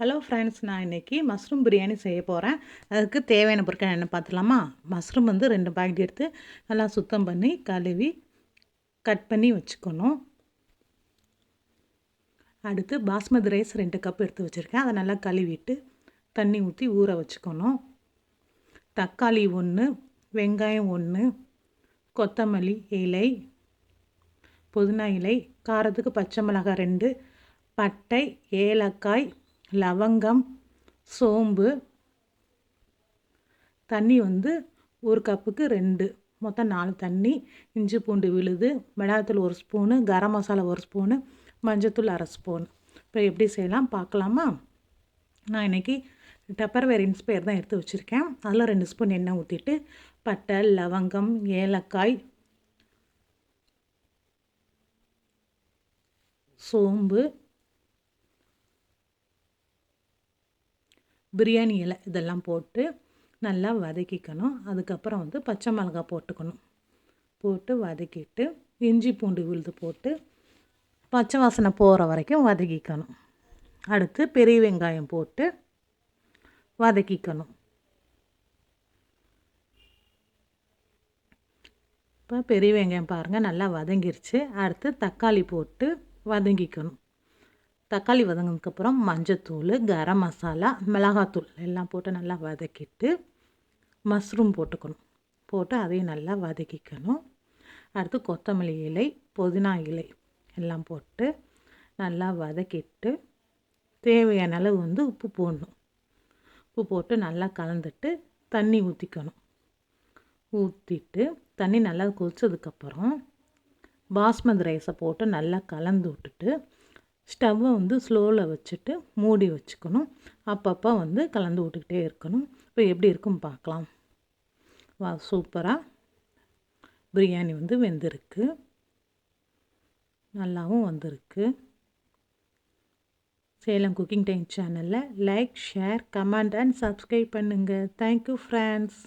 Hello friends நான் இன்றைக்கி mushroom biryani செய்ய போகிறேன் அதுக்கு தேவையான பொருட்கள் என்ன பார்த்துலாமா மஷ்ரூம் வந்து ரெண்டு பாக்கெட் எடுத்து நல்லா சுத்தம் பண்ணி கழுவி கட் பண்ணி வச்சுக்கணும். அடுத்து பாஸ்மதி ரைஸ் ரெண்டு கப் எடுத்து வச்சுருக்கேன். அதை நல்லா கழுவிட்டு தண்ணி ஊற்றி ஊற வச்சுக்கணும். தக்காளி ஒன்று வெங்காயம் ஒன்று கொத்தமல்லி இலை புதினா இலை காரத்துக்கு பச்சை மிளகாய் ரெண்டு பட்டை ஏலக்காய் லவங்கம் சோம்பு தண்ணி வந்து ஒரு கப்புக்கு ரெண்டு. மொத்தம் நாலு தண்ணி இஞ்சி பூண்டு விழுது மிளகாத்தூள் ஒரு ஸ்பூனு கரம் மசாலா ஒரு ஸ்பூனு மஞ்சத்தூள் அரை ஸ்பூன். இப்போ எப்படி செய்யலாம் பார்க்கலாமா? நான் இன்றைக்கி டப்பர் வேறு இன்ஸ்பயர் தான் எடுத்து வச்சுருக்கேன். அதில் ரெண்டு ஸ்பூன் எண்ணெய் ஊற்றிட்டு பட்டை லவங்கம் ஏலக்காய் சோம்பு பிரியாணி இலை இதெல்லாம் போட்டு நல்லா வதக்கிக்கணும். அதுக்கப்புறம் வந்து பச்சை மிளகா போட்டுக்கணும். போட்டு வதக்கிட்டு இஞ்சி பூண்டு விழுது போட்டு பச்சை வாசனை போகிற வரைக்கும் வதக்கிக்கணும். அடுத்து பெரிய வெங்காயம் போட்டு வதக்கிக்கணும். இப்போ பெரிய வெங்காயம் பாருங்கள் நல்லா வதங்கிருச்சு. அடுத்து தக்காளி போட்டு வதங்கிக்கணும். தக்காளி வதங்கினதுக்கப்புறம் மஞ்சத்தூள் கரம் மசாலா மிளகாத்தூள் எல்லாம் போட்டு நல்லா வதக்கிட்டு மஷ்ரூம் போட்டுக்கணும். போட்டு அதையும் நல்லா வதக்கிக்கணும். அடுத்து கொத்தமல்லி இலை புதினா இலை எல்லாம் போட்டு நல்லா வதக்கிட்டு தேவையான அளவு வந்து உப்பு போடணும். உப்பு போட்டு நல்லா கலந்துட்டு தண்ணி ஊற்றிக்கணும் ஊற்றிட்டு தண்ணி நல்லா கொதித்ததுக்கப்புறம் பாஸ்மதி ரைஸை போட்டு நல்லா கலந்து விட்டுட்டு ஸ்டவ்வை வந்து ஸ்லோவில் வச்சுட்டு மூடி வச்சுக்கணும். அப்பப்போ வந்து கலந்து விட்டுக்கிட்டே இருக்கணும். இப்போ எப்படி இருக்கும் பார்க்கலாம். வா சூப்பராக பிரியாணி வந்து வெந்திருக்கு. நல்லாவும் வந்திருக்கு. சேலம் குக்கிங் டைம் சேனலில் like share comment and subscribe பண்ணுங்கள் தேங்க்யூ ஃப்ரெண்ட்ஸ்